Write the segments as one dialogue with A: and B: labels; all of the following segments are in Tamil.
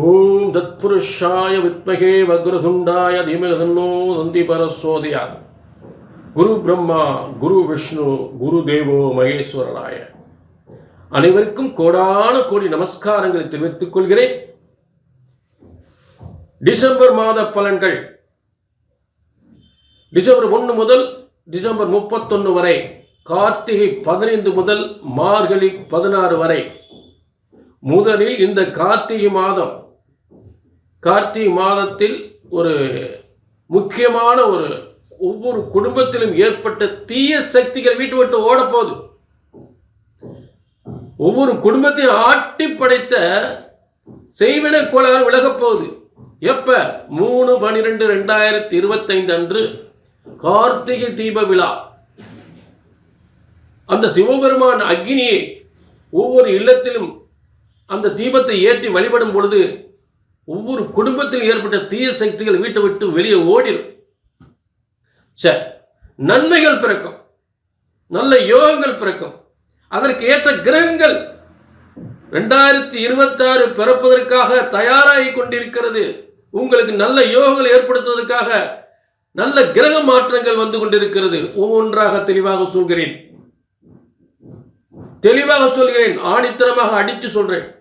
A: ஓம் தத்புருஷாய வித்மகே வக்ரதுண்டாய தீமகதன்னோ நந்தி பரசோதயா குரு பிரம்மா குரு விஷ்ணு குரு தேவோ மகேஸ்வரராய அனைவருக்கும் கோடான கோடி நமஸ்காரங்களை தெரிவித்துக் கொள்கிறேன். டிசம்பர் மாத பலன்கள். டிசம்பர் ஒன்று முதல் டிசம்பர் முப்பத்தொன்று வரை கார்த்திகை பதினைந்து முதல் மார்கழி பதினாறு வரை. முதலில் இந்த கார்த்திகை மாதம் கார்த்திகை மாதத்தில் ஒரு முக்கியமான ஒரு ஒவ்வொரு குடும்பத்திலும் ஏற்பட்ட தீய சக்திகள் வீட்டு விட்டு ஓடப்போகுது. ஒவ்வொரு குடும்பத்தையும் ஆட்டி படைத்த செய்வின கோளாறு விலகப் போகுது. எப்ப? மூணு பனிரெண்டு ரெண்டாயிரத்தி இருபத்தைந்து அன்று கார்த்திகை தீப விழா. அந்த சிவபெருமான் அக்னியை ஒவ்வொரு இல்லத்திலும் அந்த தீபத்தை ஏற்றி வழிபடும் பொழுது ஒவ்வொரு குடும்பத்தில் ஏற்பட்ட தீய சக்திகள் வீட்டை விட்டு வெளியே ஓடிடும் சரி நன்மைகள் பிறக்கும். நல்ல யோகங்கள் பிறக்கும். அதற்கு ஏற்ற கிரகங்கள் ரெண்டாயிரத்தி இருபத்தாறு பிறப்பதற்காக தயாராகி கொண்டிருக்கிறது. உங்களுக்கு நல்ல யோகங்கள் ஏற்படுத்துவதற்காக நல்ல கிரக மாற்றங்கள் வந்து கொண்டிருக்கிறது. ஒவ்வொன்றாக தெளிவாக சொல்கிறேன். தெளிவாக சொல்கிறேன். ஆணித்தரமாக அடித்து சொல்கிறேன்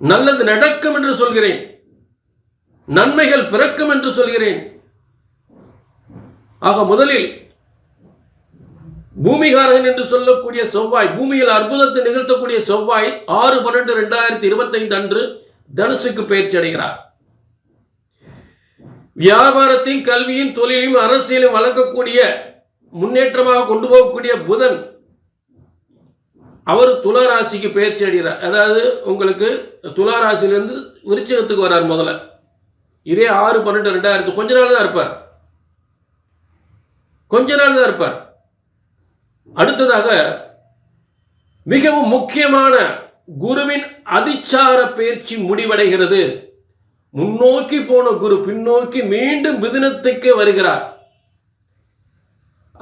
A: நல்லது நடக்கும் என்று சொல்கிறேன். நன்மைகள் பிறக்கும் என்று சொல்கிறேன். ஆக முதலில் பூமிகாரகன் என்று சொல்லக்கூடிய செவ்வாய் பூமியில் அற்புதத்தை நிகழ்த்தக்கூடிய செவ்வாய் ஆறு பன்னெண்டு ரெண்டாயிரத்தி இருபத்தைந்து அன்று தனுசுக்கு பயிற்சி அடைகிறார். வியாபாரத்தையும் கல்வியும் தொழிலையும் அரசியலும் வளர்க்கக்கூடிய முன்னேற்றமாக கொண்டு போகக்கூடிய புதன் அவர் துலா ராசிக்கு பயிற்சி அடைகிறார். அதாவது உங்களுக்கு துலா விருச்சகத்துக்கு வரார் முதல்ல. இதே ஆறு பன்னெண்டு ரெண்டாயிரத்து கொஞ்ச நாள் தான் இருப்பார். கொஞ்ச நாள் தான் இருப்பார். அடுத்ததாக மிகவும் முக்கியமான குருவின் அதிச்சார பயிற்சி முடிவடைகிறது. முன்னோக்கி போன குரு பின்னோக்கி மீண்டும் மிதுனத்துக்கே வருகிறார்.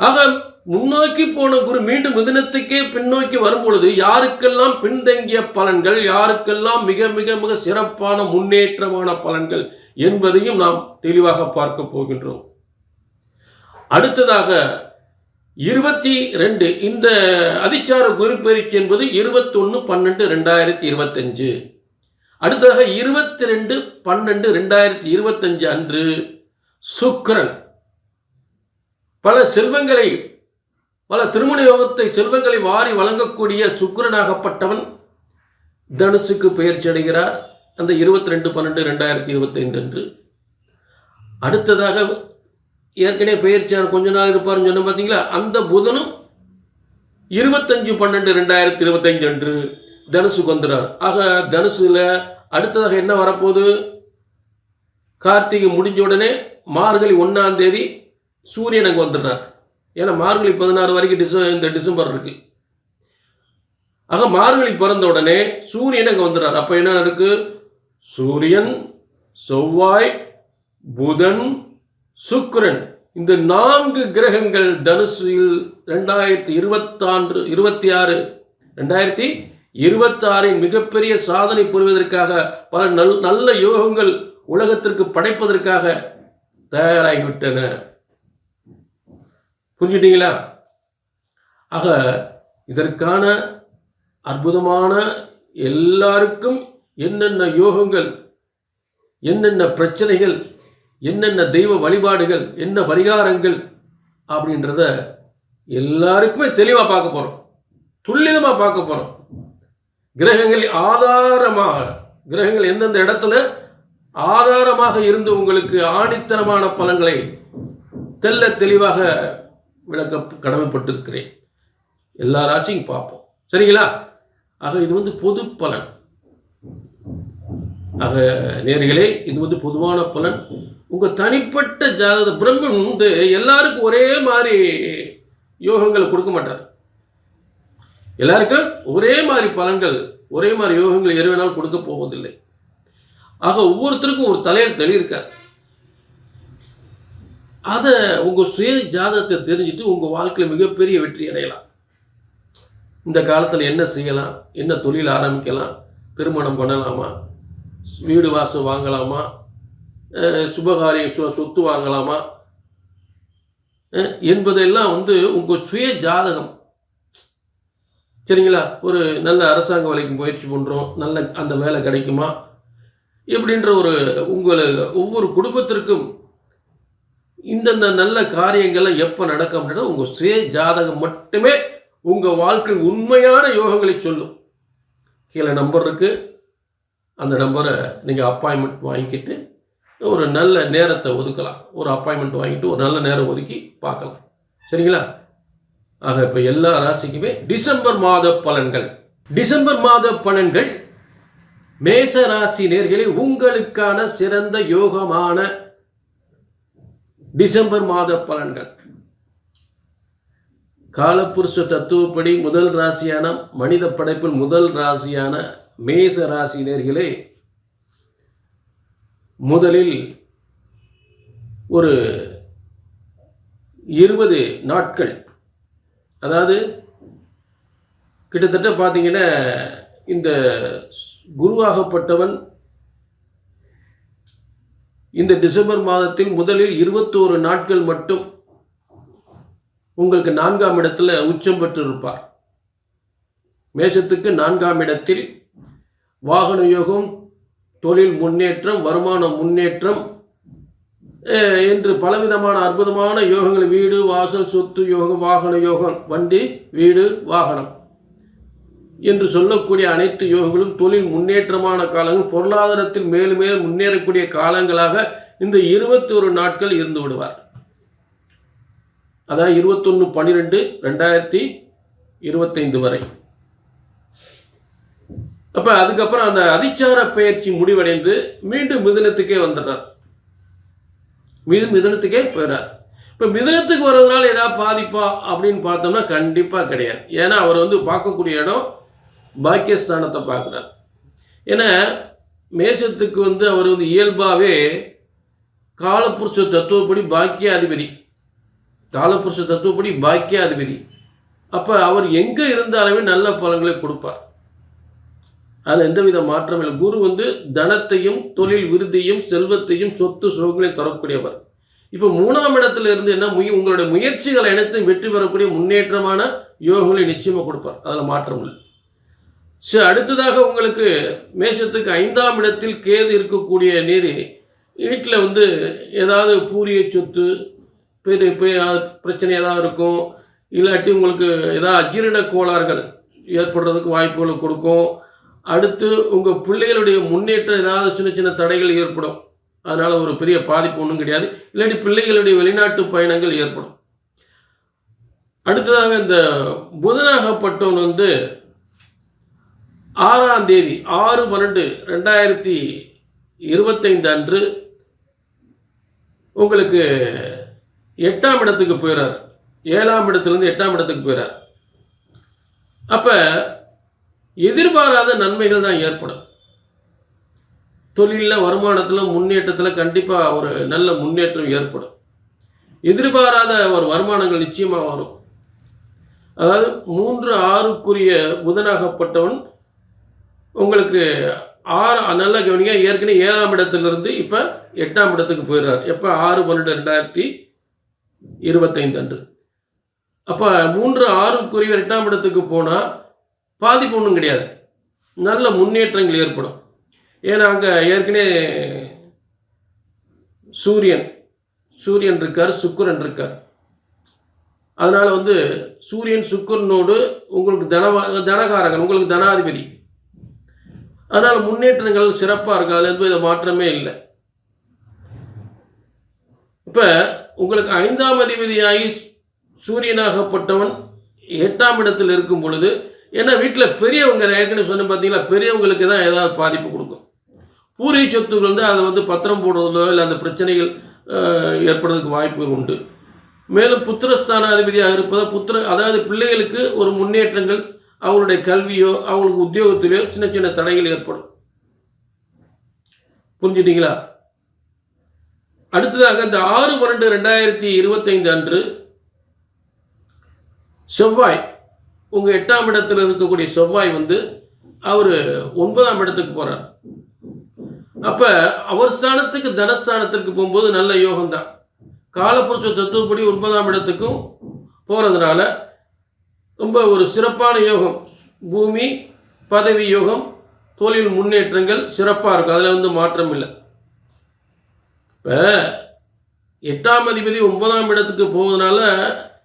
A: ஆக முன்னோக்கி போன குரு மீண்டும் மிதுனத்துக்கே பின்னோக்கி வரும்பொழுது யாருக்கெல்லாம் பின்தங்கிய பலன்கள் யாருக்கெல்லாம் மிக மிக மிக சிறப்பான முன்னேற்றமான பலன்கள் என்பதையும் நாம் தெளிவாக பார்க்க போகின்றோம். அடுத்ததாக இருபத்தி ரெண்டு இந்த அதிச்சார குரு என்பது இருபத்தொன்று பன்னெண்டு ரெண்டாயிரத்தி இருபத்தஞ்சு. அடுத்ததாக இருபத்தி ரெண்டு பன்னெண்டு ரெண்டாயிரத்தி இருபத்தஞ்சு அன்று சுக்ரன் பல செல்வங்களை பல திருமண யோகத்தை செல்வங்களை வாரி வழங்கக்கூடிய சுக்கரனாகப்பட்டவன் தனுசுக்கு பெயர்ச்சி அடைகிறார். அந்த இருபத்தி ரெண்டு பன்னெண்டு ரெண்டாயிரத்தி இருபத்தைந்து அன்று. அடுத்ததாக ஏற்கனவே பெயர்ச்சியார் கொஞ்ச நாள் இருப்பார்னு சொன்ன பார்த்தீங்களா அந்த புதனும் இருபத்தஞ்சு பன்னெண்டு ரெண்டாயிரத்தி இருபத்தஞ்சு அன்று தனுசுக்கு வந்துறார். ஆக தனுசுல அடுத்ததாக என்ன வரப்போகுது? கார்த்திகை முடிஞ்ச உடனே மார்கழி ஒன்றாம் தேதி சூரியன் அங்கே வந்துடுறார். ஏன்னா மார்கழி பதினாறு வரைக்கும் டிச இந்த டிசம்பர் இருக்கு. ஆக மார்கழி பிறந்த உடனே சூரியன் அங்கே வந்துடுறார். அப்போ என்ன இருக்கு சூரியன் செவ்வாய் புதன் சுக்கிரன். இந்த நான்கு கிரகங்கள் தனுசில் ரெண்டாயிரத்தி இருபத்தாண்டு இருபத்தி ஆறு ரெண்டாயிரத்தி இருபத்தாறின் மிகப்பெரிய சாதனை புரிவதற்காக பல நல் நல்ல யோகங்கள் உலகத்திற்கு படைப்பதற்காக தயாராகிவிட்டன. புரிஞ்சுட்டீங்களா? ஆக இதற்கான அற்புதமான எல்லாருக்கும் என்னென்ன யோகங்கள் என்னென்ன பிரச்சனைகள் என்னென்ன தெய்வ வழிபாடுகள் என்ன பரிகாரங்கள் அப்படின்றத எல்லாருக்குமே தெளிவாக பார்க்க போகிறோம் துல்லிதமாக பார்க்க போகிறோம் கிரகங்கள் ஆதாரமாக கிரகங்கள் எந்தெந்த இடத்துல ஆதாரமாக இருந்து உங்களுக்கு ஆணித்தரமான பலன்களை தெல்ல தெளிவாக விளக்க கடமைப்பட்டிருக்கிறேன். எல்லா ராசியும் பார்ப்போம். சரிங்களா? ஆக இது வந்து பொது பலன். ஆக நேர்களே இது வந்து பொதுவான பலன். உங்கள் தனிப்பட்ட ஜாத பிரம்மன் வந்து எல்லாருக்கும் ஒரே மாதிரி யோகங்களை கொடுக்க மாட்டார். எல்லாருக்கும் ஒரே மாதிரி பலன்கள் ஒரே மாதிரி யோகங்கள் எருவினால் கொடுக்க போவதில்லை. ஆக ஒவ்வொருத்தருக்கும் ஒரு தலையில் தெளியிருக்கார் அதை உங்கள் சுய ஜாதகத்தை தெரிஞ்சுட்டு உங்கள் வாழ்க்கையில் மிகப்பெரிய வெற்றி அடையலாம். இந்த காலத்தில் என்ன செய்யலாம்? என்ன தொழில் ஆரம்பிக்கலாம்? திருமணம் பண்ணலாமா? வீடு வாசல் வாங்கலாமா? சுபகாரிய சொத்து வாங்கலாமா? என்பதெல்லாம் வந்து உங்கள் சுய ஜாதகம். சரிங்களா? ஒரு நல்ல அரசாங்க வேலைக்கு முயற்சி பண்ணுறோம் நல்ல அந்த வேலை கிடைக்குமா? இப்படின்ற ஒரு உங்களை ஒவ்வொரு குடும்பத்திற்கும் இந்தந்த நல்ல காரியங்கள்லாம் எப்போ நடக்க அப்படின்னா உங்கள் சுய ஜாதகம் மட்டுமே உங்கள் வாழ்க்கை உண்மையான யோகங்களை சொல்லும். கீழே நம்பர் இருக்குது அந்த நம்பரை நீங்கள் அப்பாயின்மெண்ட் வாங்கிக்கிட்டு ஒரு நல்ல நேரத்தை ஒதுக்கலாம். ஒரு அப்பாயின்மெண்ட் வாங்கிட்டு ஒரு நல்ல நேரம் ஒதுக்கி பார்க்கலாம். சரிங்களா? ஆக இப்போ எல்லா ராசிக்குமே டிசம்பர் மாத பலன்கள். டிசம்பர் மாத பலன்கள் மேச ராசி நேர்களை உங்களுக்கான சிறந்த யோகமான டிசம்பர் மாத பலன்கள். காலப்புருஷ தத்துவப்படி முதல் ராசியான மனித படைப்பில் முதல் ராசியான மேச ராசி நேர்களே முதலில் ஒரு இருபது நாட்கள். அதாவது கிட்டத்தட்ட பார்த்தீங்கன்னா இந்த குருவாகப்பட்டவன் இந்த டிசம்பர் மாதத்தில் முதலில் இருபத்தோரு நாட்கள் மட்டும் உங்களுக்கு நான்காம் இடத்துல உச்சம் பெற்றிருப்பார். மேஷத்துக்கு நான்காம் இடத்தில் வாகன யோகம் தொழில் முன்னேற்றம் வருமான முன்னேற்றம் என்று பலவிதமான அற்புதமான யோகங்கள் வீடு வாசல் சொத்து யோகம் வாகன யோகம் வண்டி வீடு வாகனம். என்று சொல்லக்கூடிய அனைத்து யோகங்களும் தொழில் முன்னேற்றமான காலங்கள் பொருளாதாரத்தில் மேலும் மேலும் முன்னேறக்கூடிய காலங்களாக இந்த இருபத்தொரு நாட்கள் இருந்து விடுவார். அதான் இருபத்தொன்று பன்னிரெண்டு ரெண்டாயிரத்தி இருபத்தைந்து வரை. அப்போ அதுக்கப்புறம் அந்த அதிச்சார பயிற்சி முடிவடைந்து மீண்டும் மிதனத்துக்கே வந்துடுறார். மீண்டும் மிதனத்துக்கே போயிடுறார் இப்போ மிதனத்துக்கு வர்றதுனால ஏதாவது பாதிப்பா அப்படின்னு பார்த்தோம்னா கண்டிப்பாக கிடையாது. ஏன்னா அவர் வந்து பார்க்கக்கூடிய இடம் பாக்கியஸ்தானத்தை பார்க்குறார். ஏன்னா மேஷத்துக்கு வந்து அவர் வந்து இயல்பாகவே காலப்புருஷ தத்துவப்படி பாக்கியாதிபதி. காலப்புருஷ தத்துவப்படி பாக்கியாதிபதி. அப்போ அவர் எங்கே இருந்தாலுமே நல்ல பலன்களை கொடுப்பார். அதில் எந்தவித மாற்றம் இல்லை. குரு வந்து தனத்தையும் தொழில் விருதியும் செல்வத்தையும் சொத்து சுகங்களையும் தரக்கூடியவர். இப்போ மூணாம் இடத்துல இருந்து என்ன முய உங்களுடைய முயற்சிகளை அனைத்தும் வெற்றி பெறக்கூடிய முன்னேற்றமான யோகங்களை நிச்சயமாக கொடுப்பார். அதில் மாற்றம் இல்லை. சரி அடுத்ததாக உங்களுக்கு மேஷத்துக்கு ஐந்தாம் இடத்தில் கேது இருக்கக்கூடிய நீர் வீட்டில் வந்து ஏதாவது பூரிய சொத்து பெரிய பெரிய பிரச்சனை ஏதாவது இருக்கும் இல்லாட்டி உங்களுக்கு ஏதாவது அஜீரண கோளாறுகள் ஏற்படுறதுக்கு வாய்ப்புகளை கொடுக்கும். அடுத்து உங்கள் பிள்ளைகளுடைய முன்னேற்றம் ஏதாவது சின்ன சின்ன தடைகள் ஏற்படும். அதனால் ஒரு பெரிய பாதிப்பு ஒன்றும் கிடையாது. இல்லாட்டி பிள்ளைகளுடைய வெளிநாட்டு பயணங்கள் ஏற்படும். அடுத்ததாக இந்த புதனாகப்பட்டவன் வந்து ஆறாம் தேதி ஆறு பன்னெண்டு ரெண்டாயிரத்தி இருபத்தைந்து அன்று உங்களுக்கு எட்டாம் இடத்துக்கு போயிடுறார் ஏழாம் இடத்துலேருந்து எட்டாம் இடத்துக்கு போயிடுறார் அப்போ எதிர்பாராத நன்மைகள் தான் ஏற்படும். தொழிலில் வருமானத்தில் முன்னேற்றத்தில் கண்டிப்பாக ஒரு நல்ல முன்னேற்றம் ஏற்படும். எதிர்பாராத ஒரு வருமானங்கள் நிச்சயமாக வரும். அதாவது மூன்று ஆறுக்குரிய புதனாகப்பட்டவன் உங்களுக்கு ஆறு நல்லா கவனிங்க ஏற்கனவே ஏழாம் இடத்துலேருந்து இப்போ எட்டாம் இடத்துக்கு போயிடுறார். எப்போ? ஆறு பன்னெண்டு ரெண்டாயிரத்தி இருபத்தைந்து அன்று. அப்போ மூன்று ஆறுக்குரிய எட்டாம் இடத்துக்கு போனால் பாதிப்பு ஒன்றும் கிடையாது. நல்ல முன்னேற்றங்கள் ஏற்படும். ஏன்னா அங்கே ஏற்கனவே சூரியன் சூரியன் இருக்கார் சுக்கிரன் இருக்கார். அதனால் வந்து சூரியன் சுக்கரனோடு உங்களுக்கு தனவா தனகாரகன் உங்களுக்கு தனாதிபதி. அதனால் முன்னேற்றங்கள் சிறப்பாக இருக்கு அதில் எந்த மாற்றமே இல்லை. இப்போ உங்களுக்கு ஐந்தாம் அதிபதியாகி சூரியனாகப்பட்டவன் எட்டாம் இடத்தில் இருக்கும் பொழுது ஏன்னா வீட்டில் பெரியவங்க ஏற்கனவே சொன்ன பார்த்தீங்களா பெரியவங்களுக்கு தான் ஏதாவது பாதிப்பு கொடுக்கும். பூரி சொத்துக்கள் வந்து அதை வந்து பத்திரம் போடுறதோ இல்லை அந்த பிரச்சனைகள் ஏற்படுறதுக்கு வாய்ப்பு உண்டு. மேலும் புத்திரஸ்தான அதிபதியாக இருப்பதால் புத்திர அதாவது பிள்ளைகளுக்கு ஒரு முன்னேற்றங்கள் அவங்களுடைய கல்வியோ அவங்களுக்கு உத்தியோகத்திலையோ சின்ன சின்ன தடைகள் ஏற்படும். புரிஞ்சுட்டீங்களா? அடுத்ததாக இந்த ஆறு பன்னெண்டு ரெண்டாயிரத்தி இருபத்தைந்து அன்று செவ்வாய் உங்கள் எட்டாம் இடத்துல இருக்கக்கூடிய செவ்வாய் வந்து அவர் ஒன்பதாம் இடத்துக்கு போகிறார் அப்போ அவர் ஸ்தானத்துக்கு தனஸ்தானத்திற்கு போகும்போது நல்ல யோகம்தான். காலப்புருஷ தத்துவப்படி ஒன்பதாம் இடத்துக்கும் போகிறதுனால ரொம்ப ஒரு சிறப்பான யோகம். பூமி பதவி யோகம் தொழில் முன்னேற்றங்கள் சிறப்பாக இருக்கும். அதில் வந்து மாற்றம் இல்லை. இப்போ எட்டாம் அதிபதி ஒன்பதாம் இடத்துக்கு போவதனால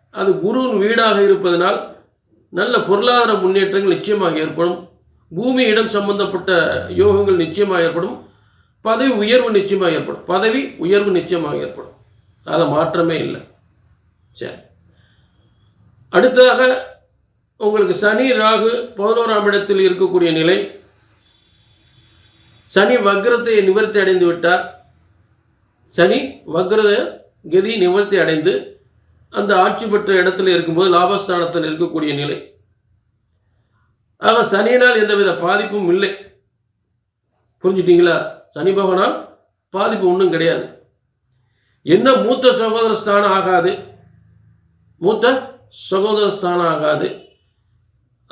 A: அது குருவின் வீடாக இருப்பதனால் நல்ல பொருளாதார முன்னேற்றங்கள் நிச்சயமாக ஏற்படும். பூமி இடம் சம்பந்தப்பட்ட யோகங்கள் நிச்சயமாக ஏற்படும். பதவி உயர்வு நிச்சயமாக ஏற்படும். பதவி உயர்வு நிச்சயமாக ஏற்படும். அதில் மாற்றமே இல்லை. சரி. அடுத்ததாக உங்களுக்கு சனி ராகு பதினோராம் இடத்தில் இருக்கக்கூடிய நிலை. சனி வக்ரத்தை நிவர்த்தி அடைந்து விட்டார். சனி வக்ரத கதி நிவர்த்தி அடைந்து அந்த ஆட்சி பெற்ற இடத்துல இருக்கும்போது லாபஸ்தானத்தில் இருக்கக்கூடிய நிலை. ஆக சனியினால் எந்தவித பாதிப்பும் இல்லை. புரிஞ்சுட்டீங்களா? சனி பகவானால் பாதிப்பு ஒன்றும் கிடையாது. என்ன மூத்த சகோதர ஸ்தானம் ஆகாது. மூத்த சகோதர ஸ்தானம் ஆகாது.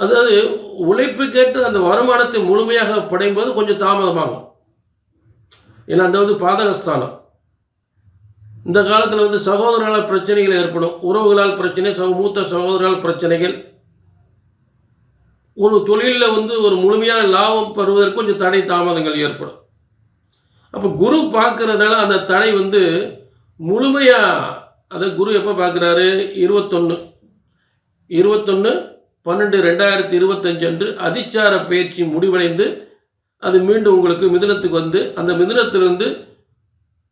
A: அதாவது உழைப்புக்கேற்ற அந்த வருமானத்தை முழுமையாக படையும்போது கொஞ்சம் தாமதமாகும். ஏன்னா அந்த வந்து பாதகஸ்தானம். இந்த காலத்தில் வந்து சகோதரர்களால் பிரச்சனைகள் ஏற்படும். உறவுகளால் பிரச்சனை சக மூத்த சகோதரர்களால் பிரச்சனைகள். ஒரு தொழிலில் வந்து ஒரு முழுமையான லாபம் பெறுவதற்கு கொஞ்சம் தடை தாமதங்கள் ஏற்படும். அப்போ குரு பார்க்குறதுனால அந்த தடை வந்து முழுமையாக அதை குரு எப்போ பார்க்குறாரு? இருபத்தொன்று இருபத்தொன்று பன்னெண்டு ரெண்டாயிரத்தி இருபத்தஞ்சு அன்று அதிச்சார பயிற்சி முடிவடைந்து அது மீண்டும் உங்களுக்கு மிதனத்துக்கு வந்து அந்த மிதனத்திலிருந்து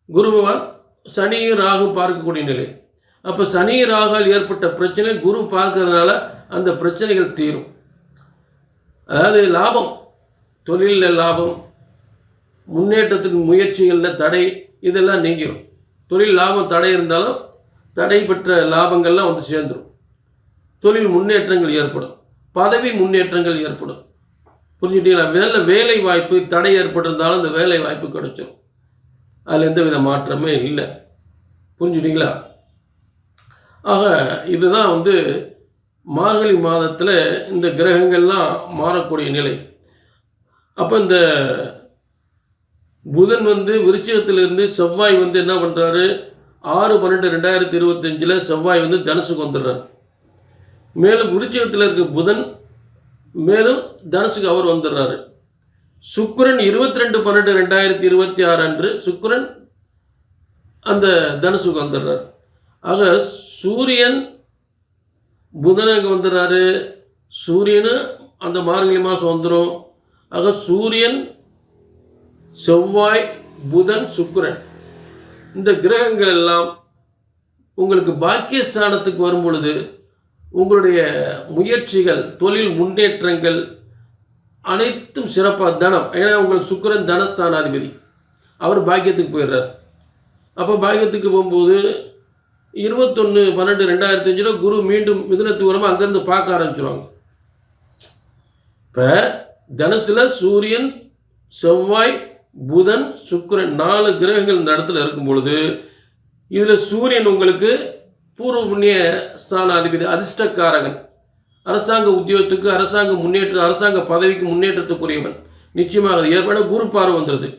A: குரு பகவான் சனியும் ராகு பார்க்கக்கூடிய நிலை. அப்போ சனி ராகால் ஏற்பட்ட பிரச்சனை குரு பார்க்கறதுனால அந்த பிரச்சனைகள் தீரும். அதாவது லாபம் தொழிலில் லாபம் முன்னேற்றத்தின் முயற்சிகளில் தடை இதெல்லாம் நீங்கிடும் தொழில் லாபம் தடை இருந்தாலும் தடை பெற்ற லாபங்கள்லாம் வந்து சேர்ந்துடும் தொழில் முன்னேற்றங்கள் ஏற்படும். பதவி முன்னேற்றங்கள் ஏற்படும். புரிஞ்சுட்டீங்களா? வேலை வேலை வாய்ப்பு தடை ஏற்பட்டிருந்தாலும் அந்த வேலை வாய்ப்பு கிடைச்சிடும் அதில் எந்த வித மாற்றமே இல்லை. புரிஞ்சுட்டிங்களா? ஆக இதுதான் வந்து மார்கழி மாதத்தில் இந்த கிரகங்கள்லாம் மாறக்கூடிய நிலை. அப்போ இந்த புதன் வந்து விருச்சிகத்திலிருந்து செவ்வாய் வந்து என்ன பண்ணுறாரு ஆறு பன்னெண்டு ரெண்டாயிரத்தி இருபத்தஞ்சில் செவ்வாய் வந்து தனுசுக்கு வந்துடுறாரு. மேலும் விருச்சிகத்தில் இருக்க புதன். மேலும் தனுசுக்கு அவர் வந்துடுறாரு. சுக்கரன் இருபத்தி ரெண்டு பன்னெண்டு ரெண்டாயிரத்தி இருபத்தி ஆறு அன்று சுக்கரன் அந்த தனுசுக்கு வந்துடுறார். ஆக சூரியன் புதனுக்கு வந்துடுறாரு. சூரியனும் அந்த மார்கழி மாதம் வந்துடும் ஆக சூரியன் செவ்வாய் புதன் சுக்கரன். இந்த கிரகங்கள் எல்லாம் உங்களுக்கு பாக்கியஸ்தானத்துக்கு வரும் பொழுது உங்களுடைய முயற்சிகள் தொழில் முன்னேற்றங்கள் அனைத்தும் சிறப்பாக தனம். ஏன்னா உங்களுக்கு சுக்கிரன் தனஸ்தானாதிபதி. அவர் பாக்கியத்துக்கு போயிடுறார். அப்போ பாக்கியத்துக்கு போகும்போது இருபத்தொன்று பன்னெண்டு ரெண்டாயிரத்தி அஞ்சில் குரு மீண்டும் மிதுனத்துக்கு வரமாக அங்கேருந்து பார்க்க ஆரம்பிச்சிருவாங்க. இப்போ தனுசில் சூரியன் செவ்வாய் புதன் சுக்கிரன் நாலு கிரகங்கள் இந்த இடத்துல இருக்கும் பொழுது இதில் சூரியன் உங்களுக்கு பூர்வ புண்ணிய ஸ்தானாதிபதி அதிர்ஷ்டக்காரகன். அரசாங்க உத்தியோகத்துக்கு அரசாங்க முன்னேற்ற அரசாங்க பதவிக்கு முன்னேற்றத்துக்குரியவன். நிச்சயமாக அது ஏற்பட குரு பார்வை வந்துடுது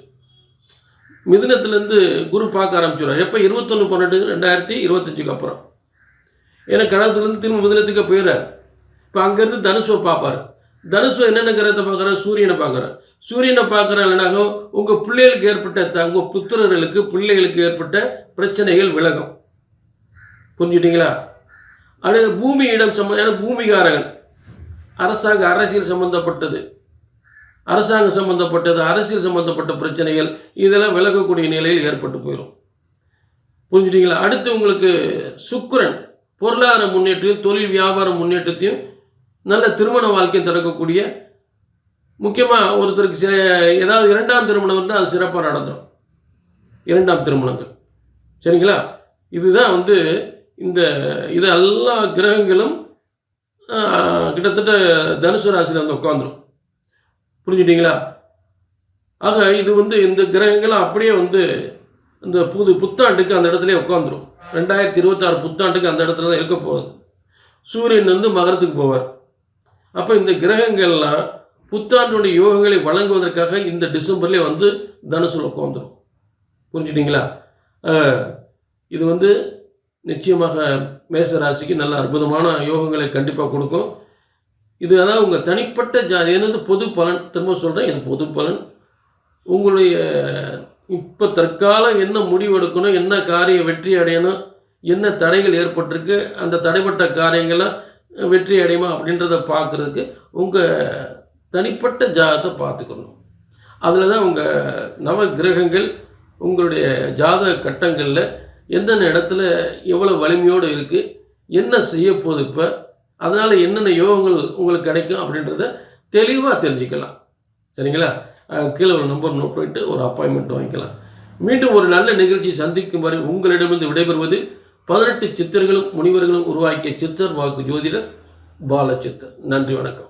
A: மிதுனத்துலேருந்து குரு பார்க்க ஆரம்பிச்சிடுவார் எப்போ? இருபத்தொன்று பன்னெண்டு ரெண்டாயிரத்தி இருபத்தஞ்சுக்கு அப்புறம். ஏன்னா கடத்துலேருந்து திரும்ப மிதுனத்துக்கு போயிடுறார். இப்போ அங்கேருந்து தனுஷை பார்ப்பார். தனுஷு என்னென்ன கிரகத்தை பார்க்குறாரு? சூரியனை பார்க்குறார். சூரியனை பார்க்குற இல்லைனாக்கோ உங்கள் பிள்ளைகளுக்கு ஏற்பட்ட த உங்கள் புத்திரர்களுக்கு பிள்ளைகளுக்கு ஏற்பட்ட பிரச்சனைகள் விலகும். புரிஞ்சுட்டிங்களா அடுத்து பூமி இடம் சம்ம ஏன்னா பூமிகாரகன். அரசாங்க அரசியல் சம்பந்தப்பட்டது. அரசாங்கம் சம்பந்தப்பட்டது அரசியல் சம்பந்தப்பட்ட பிரச்சனைகள் இதெல்லாம் விலகக்கூடிய நிலையில் ஏற்பட்டு போயிடும் புரிஞ்சுட்டிங்களா அடுத்து உங்களுக்கு சுக்கரன் பொருளாதார முன்னேற்றம் தொழில் வியாபார முன்னேற்றத்தையும் நல்ல திருமண வாழ்க்கை திறக்கக்கூடிய முக்கியமாக ஒருத்தருக்கு சில ஏதாவது இரண்டாம் திருமணம் வந்து அது சிறப்பாக நடந்துடும் இரண்டாம் திருமணங்கள். சரிங்களா? இதுதான் வந்து இந்த இது எல்லா கிரகங்களும் கிட்டத்தட்ட தனுசு ராசியில் வந்து உட்காந்துரும் புரிஞ்சுட்டிங்களா? ஆக இது வந்து இந்த கிரகங்களும் அப்படியே வந்து இந்த புது புத்தாண்டுக்கு அந்த இடத்துல உட்காந்துரும் ரெண்டாயிரத்தி இருபத்தாறு புத்தாண்டுக்கு அந்த இடத்துல தான் இருக்க போகிறது சூரியன் வந்து மகரத்துக்கு போவார். அப்போ இந்த கிரகங்கள்லாம் புத்தாண்டுடைய யோகங்களை வழங்குவதற்காக இந்த டிசம்பர்லேயே வந்து தனுசுல உட்காந்துரும் புரிஞ்சுட்டிங்களா? இது வந்து நிச்சயமாக மேச ராசிக்கு நல்ல அற்புதமான யோகங்களை கண்டிப்பாக கொடுக்கும். இது அதாவது உங்கள் தனிப்பட்ட ஜாதி என்னது? பொது பலன். திரும்ப சொல்கிறேன் இது பொது பலன். உங்களுடைய இப்போ தற்காலம் என்ன முடிவெடுக்கணும் என்ன காரியம் வெற்றி அடையணும் என்ன தடைகள் ஏற்பட்டிருக்கு அந்த தடைப்பட்ட காரியங்கள்லாம் வெற்றி அடையுமா அப்படின்றத பார்க்குறதுக்கு உங்கள் தனிப்பட்ட ஜாதத்தை பார்த்துக்கணும். அதில் தான் உங்கள் நவ கிரகங்கள் உங்களுடைய ஜாதக கட்டங்களில் எந்தெந்த இடத்துல எவ்வளோ வலிமையோடு இருக்குது என்ன செய்ய போகுது இப்போ அதனால் என்னென்ன யோகங்கள் உங்களுக்கு கிடைக்கும் அப்படின்றத தெளிவாக தெரிஞ்சுக்கலாம். சரிங்களா? கீழே ஒரு நம்பர் நோட் பண்ணிட்டு ஒரு அப்பாயின்மெண்ட் வாங்கிக்கலாம். மீண்டும் ஒரு நல்ல நிகழ்ச்சி சந்திக்கும் வரை உங்களிடமிருந்து விடைபெறுவது பதினெட்டு சித்தர்களும் முனிவர்களும் உருவாக்கிய சித்தர் வாக்கு ஜோதிடர் பாலச்சித்தர் நன்றி வணக்கம்.